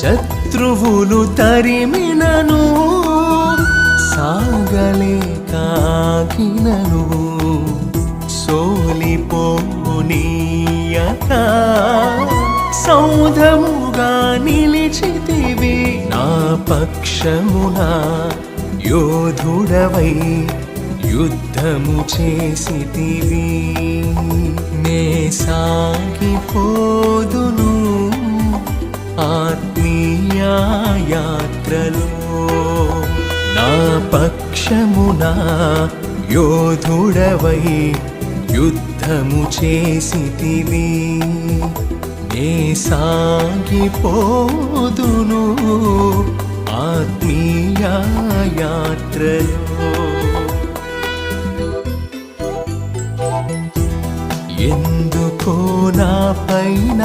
శత్రువులు తరిమినను సాగలేకాగినను సోలిపోనీయక సౌధముగా నిలిచితివి నా పక్షమున. యోధుడవై యుద్ధము చేసితివి నే సాగిపోదు. యాత్రలో నా పక్షమున యోధుడవై యుద్ధము చేసితివి. నే సాగిపోదును ఆత్మీయ యాత్రలో. ఎందుకో నా పైన